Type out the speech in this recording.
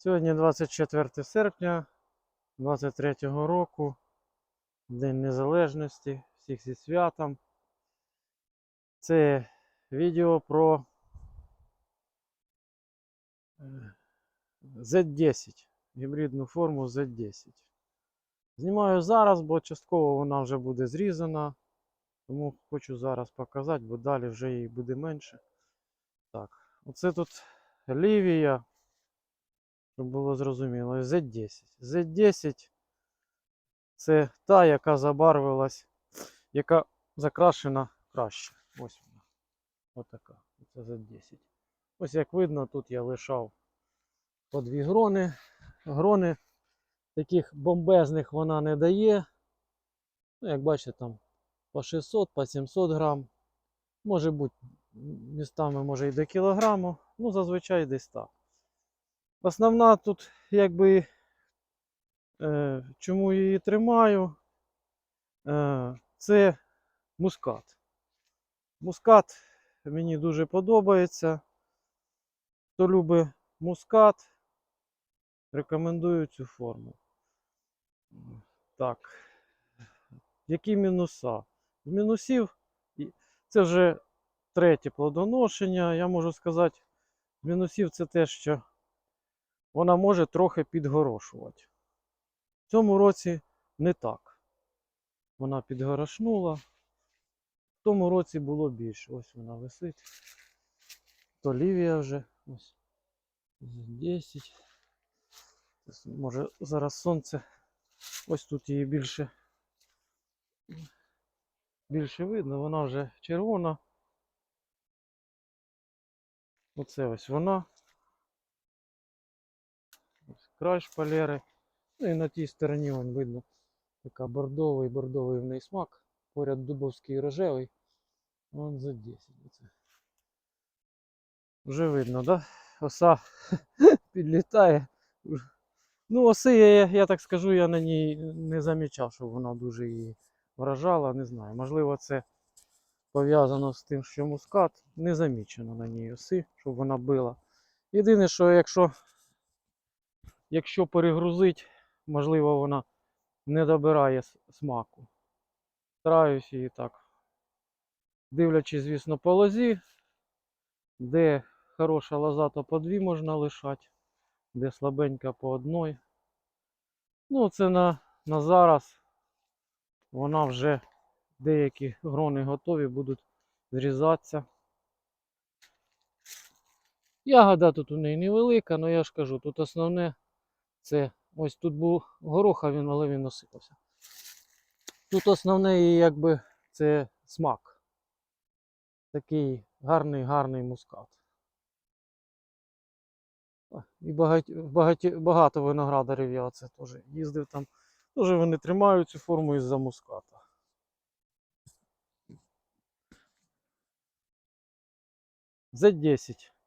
Сьогодні 24 серпня 23 року, День Незалежності, всіх зі святом. Це відео про е, Z10, гібридну форму Z10. Знімаю зараз, бо частково вона вже буде зрізана. Тому хочу зараз показати, бо далі вже її буде менше. Так, оце тут лівія, щоб було зрозуміло, Z10. Z10 це та, яка забарвилась, яка закрашена краще. Ось вона. Отака. Це Z10. Ось як видно, тут я лишав по дві грони. Грони таких бомбезних вона не дає. Ну, як бачите, там по 600, по 700 грам. Може бути містами може і до кілограму. Ну, зазвичай десь так. Основна тут, якби, е, чому її тримаю, е, це мускат. Мускат мені дуже подобається. Хто любить мускат, рекомендую цю форму. Так. Які мінуса? З мінусів це вже третє плодоношення. Я можу сказати, з мінусів це те, що вона може трохи підгорошувати. В цьому році не так. Вона підгорошнула. В тому році було більше. Ось вона висить. То лівія вже. Ось. 10. Може зараз сонце. Ось тут її більше. Більше видно, вона вже червона. Оце ось вона. Край шпалери. Ну і на тій стороні вон видно така бордовий, бордовий в неї смак. Поряд дубовський рожевий. Вон за 10. Оце. Вже видно, да? Оса підлітає. Ну, оси, я, я так скажу, я на ній не замічав, щоб вона дуже її вражала. Не знаю. Можливо, це пов'язано з тим, що мускат не замічено на ній оси, щоб вона била. Єдине, що якщо, якщо перегрузить, можливо, вона не добирає смаку. Стараюсь її так. Дивлячись, звісно, по лозі, де хороша лоза, то по дві можна лишати, де слабенька по одной. Ну, це на, на зараз. Вона вже деякі грони готові будуть зрізатися. Ягода тут у неї невелика, але я ж кажу, тут основне це ось тут був горох, а він, але він осипався. Тут основне її якби це смак. Такий гарний, гарний мускат. І багать, багаті, багато виноградарів я це теж їздив там. Теж вони тримають цю форму із-за муската. Z10.